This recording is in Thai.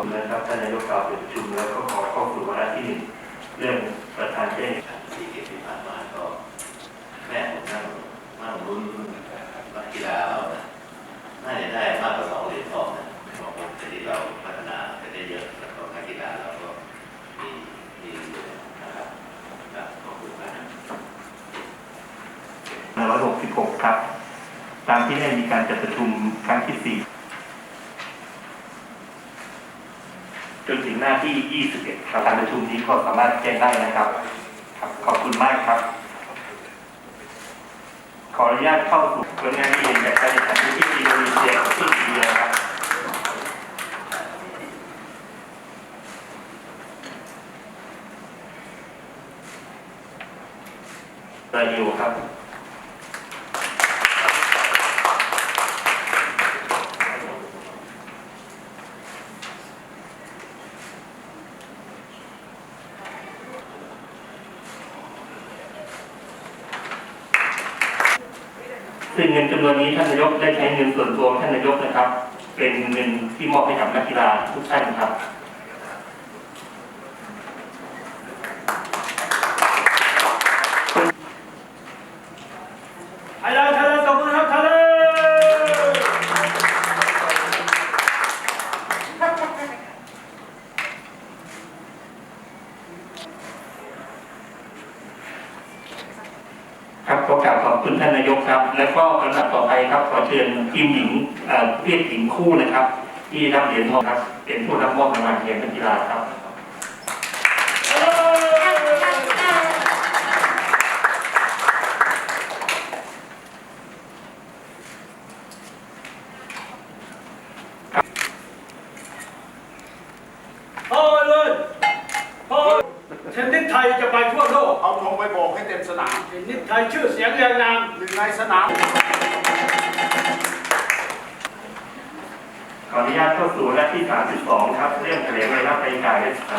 ครับท่านนายกกล่าวเปิดประชุมแล้วก็ขอข้าสู่วาระที่หนึ่งเรื่องประธานแจ้งสี่เกมที่ผ่านมาก็แม่ผมนั่งนั่งลุ้นนักกีฬาเรานะน่าจะได้มากกว่าสองเหรียญทองนะบอกว่าทีนี้เราพัฒนาไปได้เยอะแล้วก็นักกีฬาเราก็มีมีนะครับครับขอบคุณมาก166 ครับ ตามที่ได้มีการจัดประชุมครั้งที่ 4 จนถึงหน้าที่ 21ครับการประชุมนี้ก็สามารถแจ้งได้นะครับครับขอบคุณมากครับ ขออนุญาตเข้าสู่ผลงานที่เห็นจากการแข่งขันที่อินโดนีเซียกับที่อินเดียครับบราซิลครับ ซึ่งเงินจำนวนนี้ท่านนายกได้ใช้เงินส่วนตัวท่านนายกนะครับ เป็นเงินที่มอบให้กับนักกีฬาทุกท่านครับไทยแลนด์ไทยแลนด์ตบมือครับไทยแลนด์ ครับขอกราบขอบ คุณท่านนายกครับ แล้วก็ลำดับต่อไปครับขอเชิญทีมหญิงเอ่อเพศหญิงคู่นะครับ ที่รับเหรียญทองครับ เป็นผู้รับมอบรางวัลแทนนักกีฬาครับ พอเลยพอ เทนนิสไทยจะไปทั่วโลก เอาธงไปโบกให้เต็มสนามเทนนิสไทยชื่อเสียงเรียงนาม หนึ่งในสนาม ขออนุญาตเข้าสู่หน้าที่ 32 ครับ เรื่องแถลงรายรับรายจ่ายและ